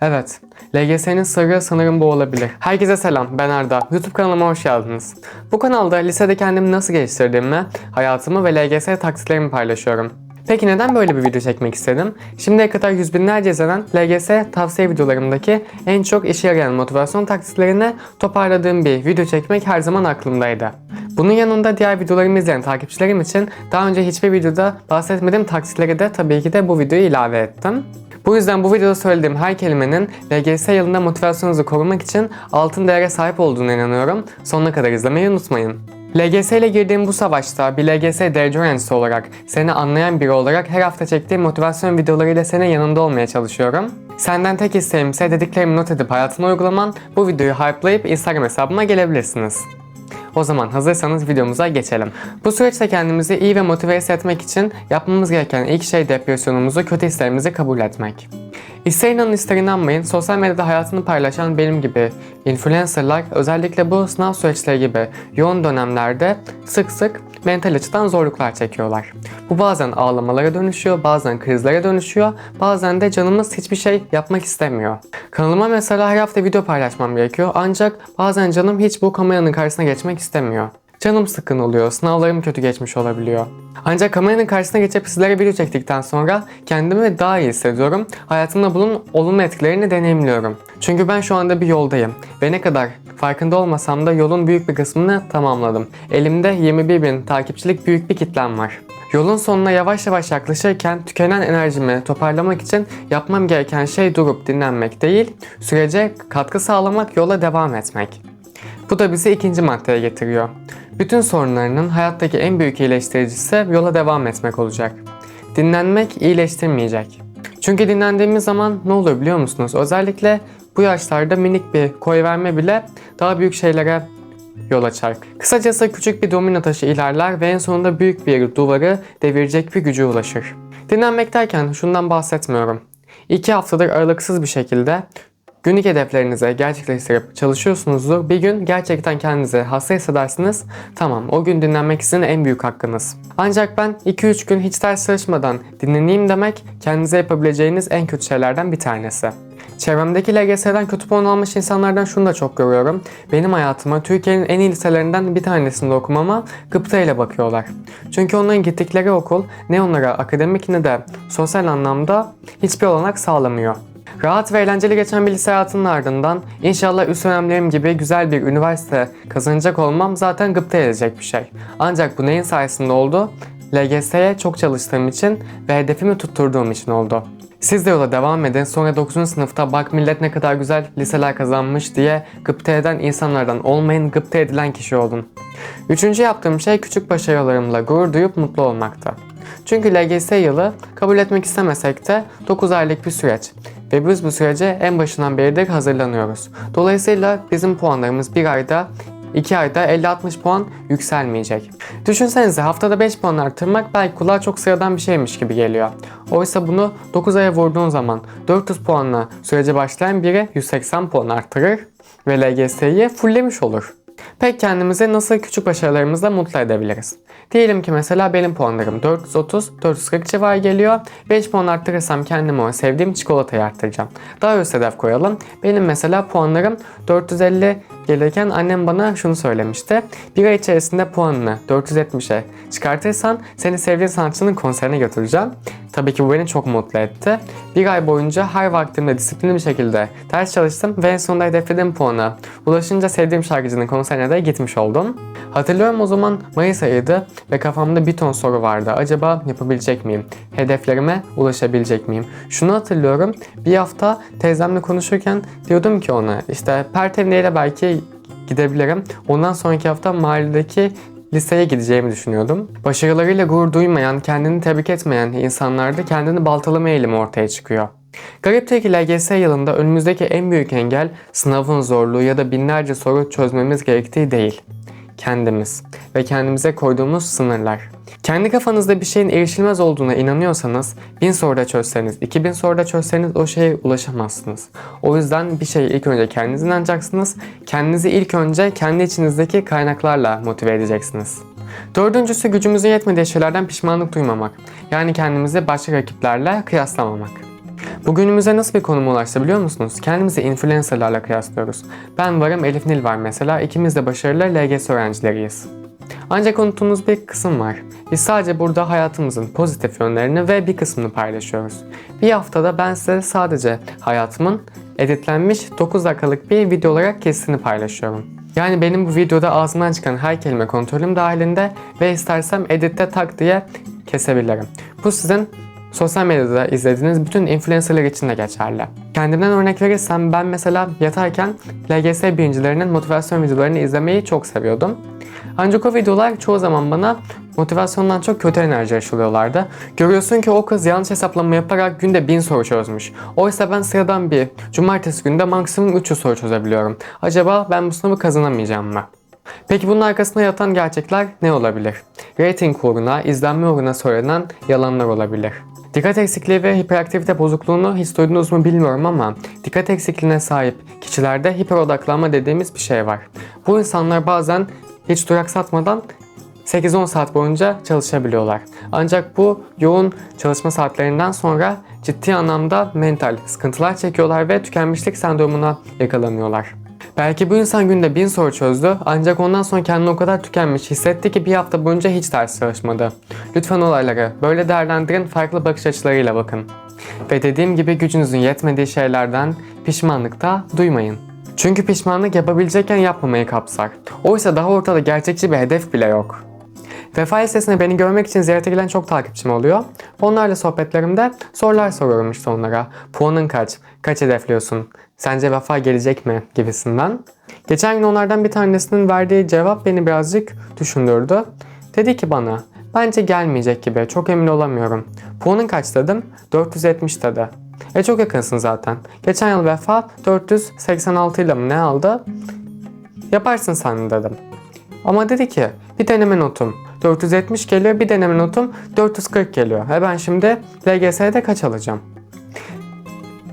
Evet, LGS'nin sırrı sanırım bu olabilir. Herkese selam, ben Arda. YouTube kanalıma hoş geldiniz. Bu kanalda lisede kendimi nasıl geliştirdiğimi, hayatımı ve LGS taktiklerimi paylaşıyorum. Peki neden böyle bir video çekmek istedim? Şimdiye kadar yüz binlerce izlenen LGS tavsiye videolarımdaki en çok işe yarayan motivasyon taktiklerini toparladığım bir video çekmek her zaman aklımdaydı. Bunun yanında diğer videolarımı izleyen takipçilerim için daha önce hiçbir videoda bahsetmediğim taktikleri de tabii ki de bu videoya ilave ettim. Bu yüzden bu videoda söylediğim her kelimenin LGS yılında motivasyonunuzu korumak için altın değere sahip olduğunu inanıyorum. Sonuna kadar izlemeyi unutmayın. LGS ile girdiğim bu savaşta bir LGS derece öğrencisi olarak, seni anlayan biri olarak her hafta çektiğim motivasyon videolarıyla senin yanında olmaya çalışıyorum. Senden tek isteğim ise dediklerimi not edip hayatına uygulaman, bu videoyu hype'layıp Instagram hesabıma gelebilirsiniz. O zaman hazırsanız videomuza geçelim. Bu süreçte kendimizi iyi ve motive hissetmek için yapmamız gereken ilk şey depresyonumuzu, kötü hislerimizi kabul etmek. İster inanın ister inanmayın, sosyal medyada hayatını paylaşan benim gibi influencerlar özellikle bu sınav süreçleri gibi yoğun dönemlerde sık sık mental açıdan zorluklar çekiyorlar. Bu bazen ağlamalara dönüşüyor, bazen krizlere dönüşüyor, bazen de canımız hiçbir şey yapmak istemiyor. Kanalıma mesela her hafta video paylaşmam gerekiyor ancak bazen canım hiç bu kameranın karşısına geçmek istemiyor. Canım sıkkın oluyor, sınavlarım kötü geçmiş olabiliyor. Ancak kameranın karşısına geçip sizlere video çektikten sonra kendimi daha iyi hissediyorum. Hayatımda bunun olumlu etkilerini deneyimliyorum. Çünkü ben şu anda bir yoldayım ve ne kadar farkında olmasam da yolun büyük bir kısmını tamamladım. Elimde 21 bin takipçilik büyük bir kitlem var. Yolun sonuna yavaş yavaş yaklaşırken tükenen enerjimi toparlamak için yapmam gereken şey durup dinlenmek değil, sürece katkı sağlamak, yola devam etmek. Bu da bizi ikinci maddeye getiriyor. Bütün sorunlarının hayattaki en büyük iyileştiricisi yola devam etmek olacak. Dinlenmek iyileştirmeyecek. Çünkü dinlendiğimiz zaman ne oluyor biliyor musunuz? Özellikle bu yaşlarda minik bir koy verme bile daha büyük şeylere yol açar. Kısacası küçük bir domino taşı ilerler ve en sonunda büyük bir duvarı devirecek bir güce ulaşır. Dinlenmek derken şundan bahsetmiyorum. İki haftadır aralıksız bir şekilde Günlük hedeflerinize gerçekleştirip çalışıyorsunuzdur. Bir gün gerçekten kendinizi hasta hissedersiniz. Tamam o gün dinlenmek sizin en büyük hakkınız. Ancak ben 2-3 gün hiç ders çalışmadan dinleneyim demek kendinize yapabileceğiniz en kötü şeylerden bir tanesi. Çevremdeki LGS'den kötü puan almış insanlardan şunu da çok görüyorum. Benim hayatıma Türkiye'nin en iyi liselerinden bir tanesinde okumama gıpta ile bakıyorlar. Çünkü onların gittikleri okul ne onlara akademik ne de sosyal anlamda hiçbir olanak sağlamıyor. Rahat ve eğlenceli geçen bir lise hayatının ardından inşallah üst dönemlerim gibi güzel bir üniversite kazanacak olmam zaten gıpta edecek bir şey. Ancak bu neyin sayesinde oldu? LGS'ye çok çalıştığım için ve hedefimi tutturduğum için oldu. Siz de yola devam edin. Sonra 9. sınıfta bak millet ne kadar güzel liseler kazanmış diye gıpta eden insanlardan olmayın, gıpta edilen kişi olun. Üçüncü yaptığım şey küçük başarılarımla gurur duyup mutlu olmakta. Çünkü LGS yılı kabul etmek istemesek de 9 aylık bir süreç ve biz bu sürece en başından beridir hazırlanıyoruz. Dolayısıyla bizim puanlarımız bir ayda 2 ayda 50-60 puan yükselmeyecek. Düşünsenize haftada 5 puan artırmak belki kulağa çok sıradan bir şeymiş gibi geliyor. Oysa bunu 9 aya vurduğun zaman 400 puanla sürece başlayan biri 180 puan artırır ve LGS'yi fulllemiş olur. Pek kendimizi nasıl küçük başarılarımızla mutlu edebiliriz? Diyelim ki mesela benim puanlarım 430-440 civarı geliyor. 5 puan arttırırsam kendime o sevdiğim çikolatayı arttıracağım. Daha üst hedef koyalım. Benim mesela puanlarım 450 gelirken annem bana şunu söylemişti. Bir ay içerisinde puanını 470'e çıkartırsan seni sevdiğin sanatçının konserine götüreceğim. Tabii ki bu beni çok mutlu etti. Bir ay boyunca her vaktimde disiplinli bir şekilde ders çalıştım ve en sonunda hedeflediğim puana ulaşınca sevdiğim şarkıcının konserine de gitmiş oldum. Hatırlıyorum o zaman Mayıs ayıydı ve kafamda bir ton soru vardı. Acaba yapabilecek miyim? Hedeflerime ulaşabilecek miyim? Şunu hatırlıyorum. Bir hafta teyzemle konuşurken diyordum ki ona işte Pertevne'yle belki gidebilirim. Ondan sonraki hafta mahalledeki liseye gideceğimi düşünüyordum. Başarılarıyla gurur duymayan, kendini tebrik etmeyen insanlarda kendini baltalama eğilimi ortaya çıkıyor. Gariptir ki LGS yılında önümüzdeki en büyük engel sınavın zorluğu ya da binlerce soru çözmemiz gerektiği değil. Kendimiz ve kendimize koyduğumuz sınırlar. Kendi kafanızda bir şeyin erişilmez olduğuna inanıyorsanız bin soruda çözseniz, 2000 soruda çözseniz o şeye ulaşamazsınız. O yüzden bir şeyi ilk önce kendiniz inanacaksınız. Kendinizi ilk önce kendi içinizdeki kaynaklarla motive edeceksiniz. Dördüncüsü gücümüzün yetmediği şeylerden pişmanlık duymamak. Yani kendimizi başka rakiplerle kıyaslamamak. Bugünümüze nasıl bir konuma ulaştı biliyor musunuz? Kendimizi influencerlarla kıyaslıyoruz. Ben varım, Elif Nil var mesela. İkimiz de başarılı LGS öğrencileriyiz. Ancak unuttuğumuz bir kısım var. Biz sadece burada hayatımızın pozitif yönlerini ve bir kısmını paylaşıyoruz. Bir haftada ben size sadece hayatımın editlenmiş 9 dakikalık bir video olarak kesitini paylaşıyorum. Yani benim bu videoda ağzımdan çıkan her kelime kontrolüm dahilinde ve istersem editte tak diye kesebilirim. Bu sizin sosyal medyada izlediğiniz bütün influencerlar için de geçerli. Kendimden örnek verirsem ben mesela yatarken LGS birincilerinin motivasyon videolarını izlemeyi çok seviyordum. Ancak o videolar çoğu zaman bana motivasyondan çok kötü enerji aşılıyorlardı. Görüyorsun ki o kız yanlış hesaplama yaparak günde 1000 soru çözmüş. Oysa ben sıradan bir cumartesi günde maksimum 300 soru çözebiliyorum. Acaba ben bu sınavı kazanamayacağım mı? Peki bunun arkasında yatan gerçekler ne olabilir? Rating uğruna, izlenme uğruna söylenen yalanlar olabilir. Dikkat eksikliği ve hiperaktivite bozukluğunu hiç duydunuz mu bilmiyorum ama dikkat eksikliğine sahip kişilerde hiperodaklanma dediğimiz bir şey var. Bu insanlar bazen hiç duraksatmadan 8-10 saat boyunca çalışabiliyorlar. Ancak bu yoğun çalışma saatlerinden sonra ciddi anlamda mental sıkıntılar çekiyorlar ve tükenmişlik sendromuna yakalanıyorlar. Belki bu insan günde 1000 soru çözdü ancak ondan sonra kendini o kadar tükenmiş hissetti ki bir hafta boyunca hiç ders çalışmadı. Lütfen olayları böyle değerlendirin farklı bakış açılarıyla bakın. Ve dediğim gibi gücünüzün yetmediği şeylerden pişmanlıkta duymayın. Çünkü pişmanlık yapabilecekken yapmamayı kapsar. Oysa daha ortada gerçekçi bir hedef bile yok. Vefa listesine beni görmek için ziyarete gelen çok takipçim oluyor. Onlarla sohbetlerimde sorular soruyorum işte onlara. Puanın kaç? Kaç hedefliyorsun? Sence vefa gelecek mi? gibisinden. Geçen gün onlardan bir tanesinin verdiği cevap beni birazcık düşündürdü. Dedi ki bana, bence gelmeyecek gibi, çok emin olamıyorum. Puanın kaç dedim? 470 dedi. E çok yakınsın zaten. Geçen yıl vefa 486 ile mi ne aldı? Yaparsın sen dedim. Ama dedi ki bir deneme notum 470 geliyor bir deneme notum 440 geliyor. E ben şimdi LGS'de kaç alacağım?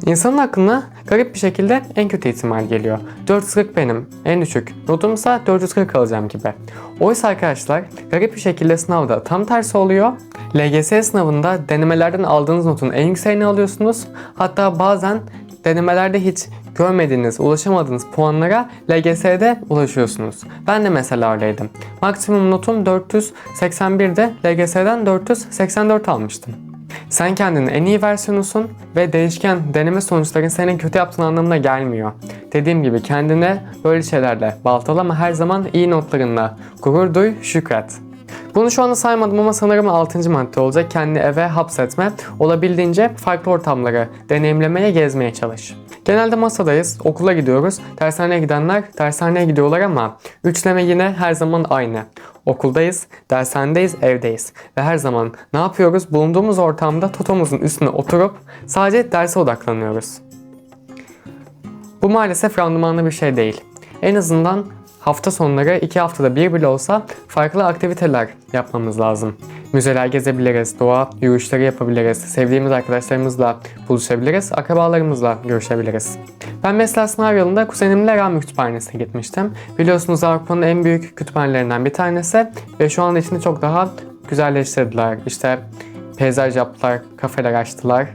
İnsanın aklına garip bir şekilde en kötü ihtimal geliyor. 440 benim en düşük notumsa 440 alacağım gibi. Oysa arkadaşlar garip bir şekilde sınavda tam tersi oluyor. LGS sınavında denemelerden aldığınız notun en yükseğini alıyorsunuz. Hatta bazen denemelerde hiç görmediğiniz, ulaşamadığınız puanlara LGS'de ulaşıyorsunuz. Ben de mesela öyleydim. Maksimum notum 481'de LGS'den 484 almıştım. Sen kendinin en iyi versiyonusun ve değişken deneme sonuçların senin kötü yaptığın anlamına gelmiyor. Dediğim gibi kendine böyle şeylerle baltalama her zaman iyi notlarınla gurur duy, şükret. Bunu şu anda saymadım ama sanırım 6. madde olacak. Kendini eve hapsetme. Olabildiğince farklı ortamları deneyimlemeye, gezmeye çalış. Genelde masadayız, okula gidiyoruz. Dershaneye gidenler dershaneye gidiyorlar ama üçleme yine her zaman aynı. Okuldayız, dershanedeyiz, evdeyiz. Ve her zaman ne yapıyoruz? Bulunduğumuz ortamda totomuzun üstüne oturup sadece derse odaklanıyoruz. Bu maalesef randımanlı bir şey değil. En azından hafta sonları iki haftada bir bile olsa farklı aktiviteler yapmamız lazım. Müzeler gezebiliriz, doğa yürüyüşleri yapabiliriz, sevdiğimiz arkadaşlarımızla buluşabiliriz, akrabalarımızla görüşebiliriz. Ben mesela sınav yılında kuzenimle Rami Kütüphanesi'ne gitmiştim. Biliyorsunuz Avrupa'nın en büyük kütüphanelerinden bir tanesi ve şu anda içini çok daha güzelleştirdiler. İşte peyzaj yaptılar, kafeler açtılar.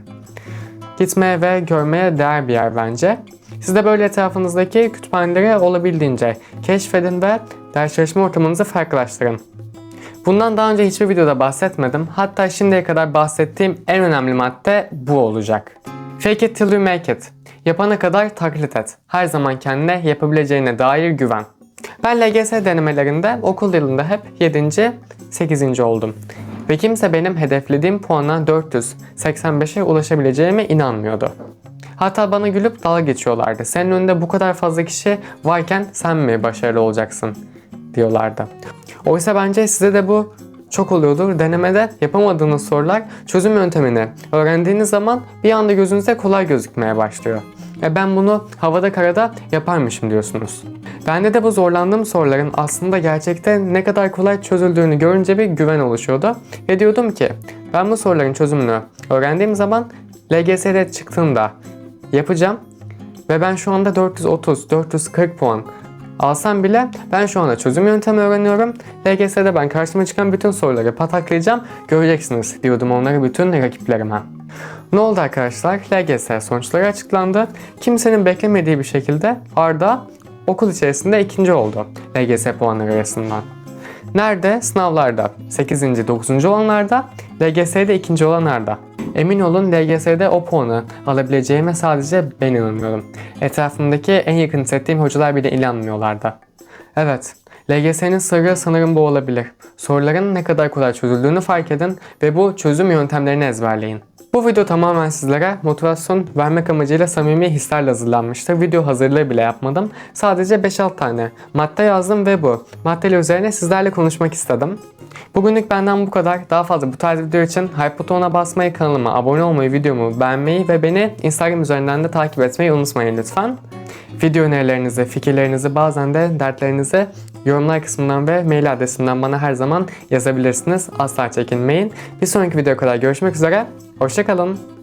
Gitmeye ve görmeye değer bir yer bence. Siz de böyle etrafınızdaki kütüphaneleri olabildiğince keşfedin ve ders çalışma ortamınızı farklılaştırın. Bundan daha önce hiçbir videoda bahsetmedim. Hatta şimdiye kadar bahsettiğim en önemli madde bu olacak. Fake it till you make it. Yapana kadar taklit et. Her zaman kendine yapabileceğine dair güven. Ben LGS denemelerinde okul yılında hep 7. 8. oldum. Ve kimse benim hedeflediğim puana 485'e ulaşabileceğime inanmıyordu. Hatta bana gülüp dalga geçiyorlardı. Senin önünde bu kadar fazla kişi varken sen mi başarılı olacaksın diyorlardı. Oysa bence size de bu çok oluyordur. Denemede yapamadığınız sorular çözüm yöntemini öğrendiğiniz zaman bir anda gözünüze kolay gözükmeye başlıyor. E ben bunu havada karada yaparmışım diyorsunuz. Bende de bu zorlandığım soruların aslında gerçekte ne kadar kolay çözüldüğünü görünce bir güven oluşuyordu. Ve diyordum ki ben bu soruların çözümünü öğrendiğim zaman LGS'de çıktığında yapacağım ve ben şu anda 430-440 puan alsam bile ben şu anda çözüm yöntemi öğreniyorum. LGS'de ben karşıma çıkan bütün soruları pataklayacağım. Göreceksiniz diyordum onları bütün rakiplerime. Ne oldu arkadaşlar? LGS sonuçları açıklandı. Kimsenin beklemediği bir şekilde Arda okul içerisinde ikinci oldu LGS puanları arasından. Nerede? Sınavlarda. 8. 9. olanlarda, LGS'de ikinci olanlarda. Emin olun LGS'de o puanı alabileceğime sadece ben inanmıyorum. Etrafımdaki en yakın hissettiğim hocalar bile inanmıyorlardı. Evet, LGS'nin sırrı sanırım bu olabilir. Soruların ne kadar kolay çözüldüğünü fark edin ve bu çözüm yöntemlerini ezberleyin. Bu video tamamen sizlere motivasyon vermek amacıyla samimi hislerle hazırlanmıştır. Video hazırlığı bile yapmadım. Sadece 5-6 tane madde yazdım ve bu. Maddeler üzerine sizlerle konuşmak istedim. Bugünlük benden bu kadar. Daha fazla bu tarz video için hype butonuna basmayı, kanalıma abone olmayı, videomu beğenmeyi ve beni Instagram üzerinden de takip etmeyi unutmayın lütfen. Video önerilerinizi, fikirlerinizi, bazen de dertlerinizi yorumlar kısmından ve mail adresimden bana her zaman yazabilirsiniz. Asla çekinmeyin. Bir sonraki videoya kadar görüşmek üzere. Hoşçakalın.